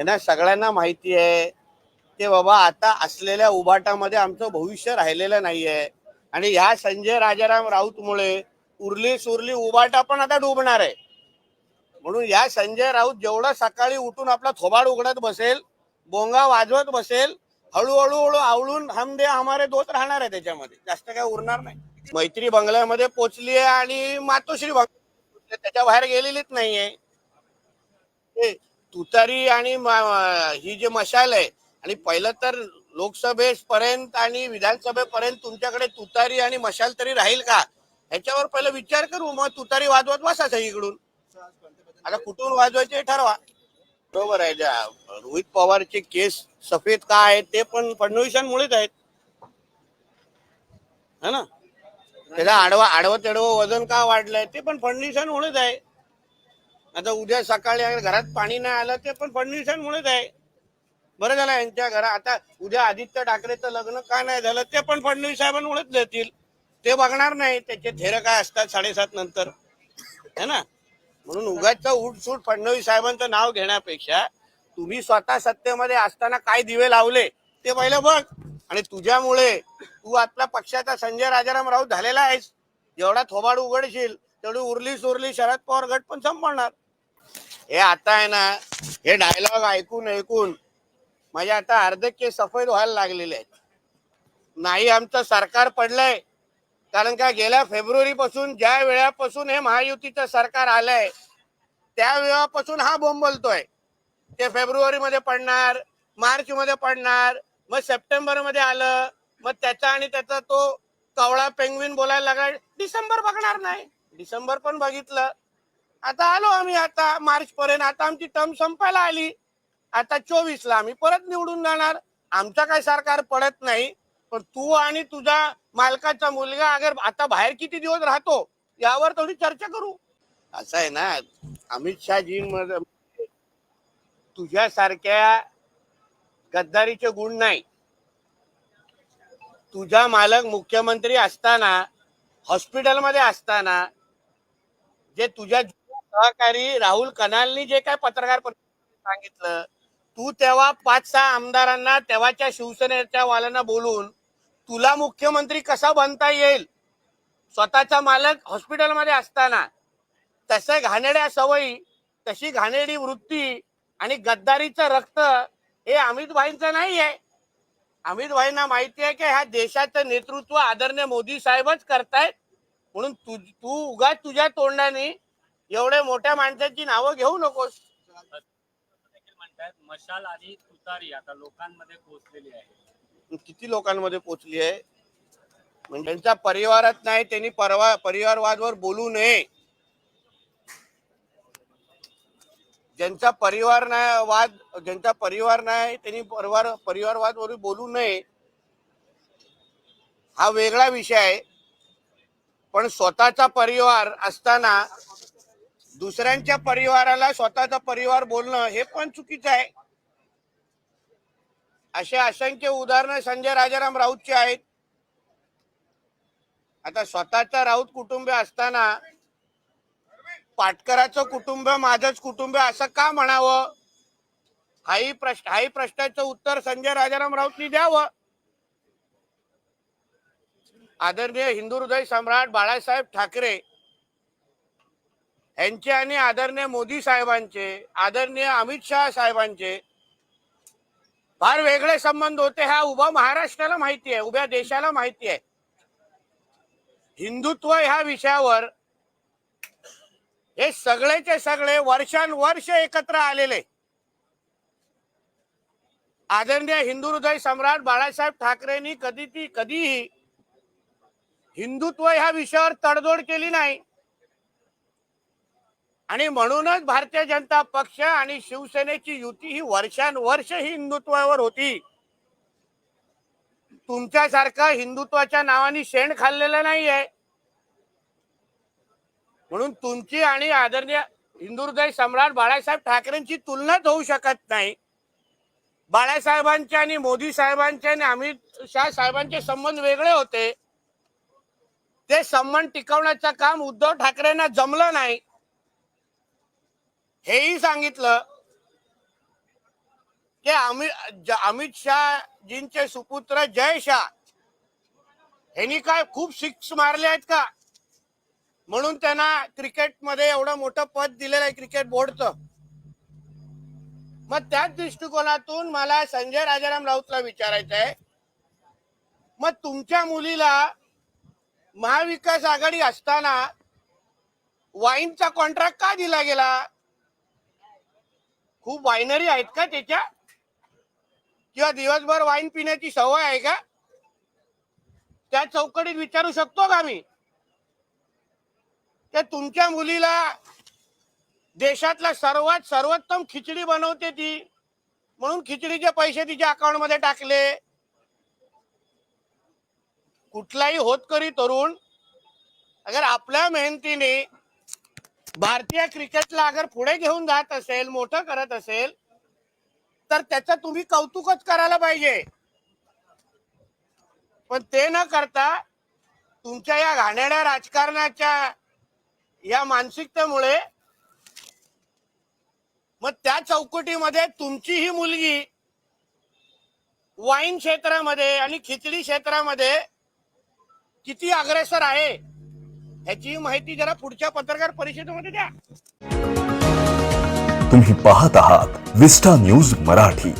यांना सगळ्यांना माहिती आहे. ते बाबा आता असलेल्या उभाटामध्ये आमचं भविष्य राहिलेलं नाहीये. आणि ह्या संजय राजाराम राऊतमुळे उरली सुरली उभाटा पण आता डुबणार आहे. म्हणून या संजय राऊत जेवढा सकाळी उठून आपला थोबाड उघडत बसेल बोंगा वाजवत बसेल हळूहळू हळू आवळून हम दे हमारे दोत राहणार आहे त्याच्यामध्ये. जास्त काय उरणार नाही. मैत्री बंगल्यामध्ये पोचली आहे आणि मातोश्री बंगल्या त्याच्या बाहेर गेलेलीच नाहीये. तुतारी आणि ही जी मशाल आहे आणि पहिलं तर लोकसभेपर्यंत आणि विधानसभेपर्यंत तुमच्याकडे तुतारी आणि मशाल तरी राहील का? ह्याच्यावर पहिलं विचार करू मग तुतारी वाजवत बसायचं इकडून आता कुठून वाजवायचे ठरवा. बरोबर आहे रोहित पवारचे केस सफेद का आहेत ते पण फडणवीसांमुळेच आहेत. है ना? त्याला आडवा आडवं तेडवं वजन का वाढलंय ते पण फडणवीसांमुळेच आहे. आता उद्या सकाळी अगर घरात पाणी नाही आलं ते पण फडणवीसांमुळेच आहे. बरं झालं यांच्या घरात आता उद्या आदित्य ठाकरेचं लग्न का नाही झालं ते पण फडणवीस साहेबांमुळेच देतील. ते बघणार नाही त्याचे थेर काय असतात साडेसात नंतर. है ना? म्हणून उगाच उठसूट फडणवीस साहेबांचं नाव घेण्यापेक्षा तुम्ही स्वतः सत्तेमध्ये असताना काय दिवे लावले ते पहिलं बघ. आणि तुझ्यामुळे तू आपल्या पक्षाचा संजय राजाराम राऊत झालेला आहेस. जेवढा थोबाड उघडशील तेवढी उरली सुरली शरद पवार गट पण संपणार. हे आता आहे ना हे डायलॉग ऐकून ऐकून माझ्या आता अर्धे सफेद व्हायला लागलेले आहेत. नाही आमचं सरकार पडलंय. कारण का गेल्या फेब्रुवारी पासून ज्या वेळापासून हे महायुतीचं सरकार आलंय त्या वेळापासून हा बोंब बोलतोय. ते फेब्रुवारी मध्ये पडणार मार्च मध्ये पडणार मग सप्टेंबरमध्ये आलं मग त्याचा आणि त्याचा तो कवळा पेंगविन बोलायला लागला डिसेंबर बघणार नाही. डिसेंबर पण बघितलं. आता आलो आम्ही आता मार्च पर्यंत आता आमची टर्म संपायला आली. आता चोवीस ला आम्ही परत निवडून जाणार. आमचा काय सरकार पडत नाही. पण तू आणि तुझा मालकाचा मुलगा अगर आता बाहेर किती दिवस राहतो यावर थोडी चर्चा करू. असं आहे ना अमित शहाजी तुझ्यासारख्या गद्दारीचे गुण नाही. तुझा मालक मुख्यमंत्री असताना हॉस्पिटलमध्ये असताना जे तुझ्या सहकारी राहुल कनालनी जे काय पत्रकार सांगितलं तू तेव्हा पाच सहा आमदारांना तेव्हाच्या शिवसेनेच्या वाल्यांना बोलून तुला मुख्यमंत्री कसा बनता येईल? स्वतःचा मालक हॉस्पिटलमध्ये असताना तसे घाणेड्या सवयी तशी घाणेडी वृत्ती आणि गद्दारीचं रक्त हे अमित भाईंचं नाही आहे अमित भाईंना माहिती आहे की ह्या देशाचं नेतृत्व आदरणीय मोदी साहेबच करतायत. म्हणून तू तू उगाच तुझ्या तोंडाने एवढ्या मोठ्या माणसाची नावं घेऊ नकोस. म्हणतात मशाल आणि तुतारी आता लोकांमध्ये पोहोचलेली आहे. किती लोकांमध्ये पोचली आहे? म्हणजे ज्यांच्या परिवारात नाही त्यांनी परवा परिवारवादवर बोलू नये. ज्यांचा परिवार नाही वाद ज्यांचा परिवार नाही त्यांनी परिवार परिवारवादवर बोलू नये. हा वेगळा विषय आहे. पण स्वतःचा परिवार असताना दुसऱ्यांच्या परिवाराला स्वतःचा परिवार बोलणं हे पण चुकीचं आहे. असे असंख्य उदाहरणं संजय राजाराम राऊतचे आहेत. आता स्वतःचा राऊत कुटुंब असताना पाटकराचं कुटुंब माझंच कुटुंब असं का म्हणावं? हाही प्रश्न हाही प्रश्नाचं उत्तर संजय राजाराम राऊतनी द्यावं. आदरणीय हिंदू हृदय सम्राट बाळासाहेब ठाकरे यांचे आणि आदरणीय मोदी साहेबांचे आदरणीय अमित शहा साहेबांचे फार वेगळे संबंध होते. हा उभा महाराष्ट्राला माहिती आहे उभ्या देशाला माहिती आहे. हिंदुत्व ह्या विषयावर हे सगळेचे सगळे वर्षानुवर्ष एकत्र आलेले. आदरणीय हिंदू हृदय सम्राट बाळासाहेब ठाकरेंनी कधी ती कधीही हिंदुत्व ह्या विषयावर तडजोड केली नाही. आणि म्हणूनच भारतीय जनता पक्ष आणि शिवसेनेची युती ही वर्षानुवर्ष ही हिंदुत्वावर होती. तुमच्यासारखं हिंदुत्वाच्या नावाने शेण खाल्लेलं नाहीये. म्हणून तुमची आणि आदरणीय हिंदू सम्राट बाळासाहेब ठाकरेंची तुलनाच होऊ शकत नाही. बाळासाहेबांचे आणि मोदी साहेबांचे आणि अमित शाह साहेबांचे संबंध वेगळे होते. ते संबंध टिकवण्याचं काम उद्धव ठाकरेंना जमलं नाही. हेही सांगितलं की अमित अमित शहाजींचे सुपुत्र जय शाह यांनी काय खूप सिक्स मारले आहेत का? म्हणून त्यांना क्रिकेटमध्ये एवढं मोठं पद दिलेलं आहे क्रिकेट बोर्डचं. मग त्याच दृष्टिकोनातून मला संजय राजाराम राऊतला विचारायचं आहे. मग तुमच्या मुलीला महाविकास आघाडी असताना वाईनचा कॉन्ट्रॅक्ट का दिला गेला? खूप वायनरी आहेत का त्याच्या? किंवा दिवसभर वाईन पिण्याची सवय आहे का? त्या चौकटीत विचारू शकतो का मी? त्या तुमच्या मुलीला देशातला सर्वात सर्वोत्तम खिचडी बनवते ती. म्हणून खिचडीचे पैसे तिच्या अकाउंटमध्ये टाकले. कुठलाही होतकरी तरुण अगर आपल्या मेहनतीने भारतीय क्रिकेटला अगर पुढे घेऊन जात असेल मोठं करत असेल तर त्याचं तुम्ही कौतुकच करायला पाहिजे. पण ते न करता तुमच्या या घाणेड्या राजकारणाच्या या मानसिकतेमुळे मग त्या चौकटीमध्ये तुमची ही मुलगी वाईन क्षेत्रामध्ये आणि खिचडी क्षेत्रामध्ये किती अग्रेसर आहे? ह्याची माहिती जरा पुढच्या पत्रकार परिषदेमध्ये द्या. तुम्ही पाहत आहात विस्टा न्यूज मराठी.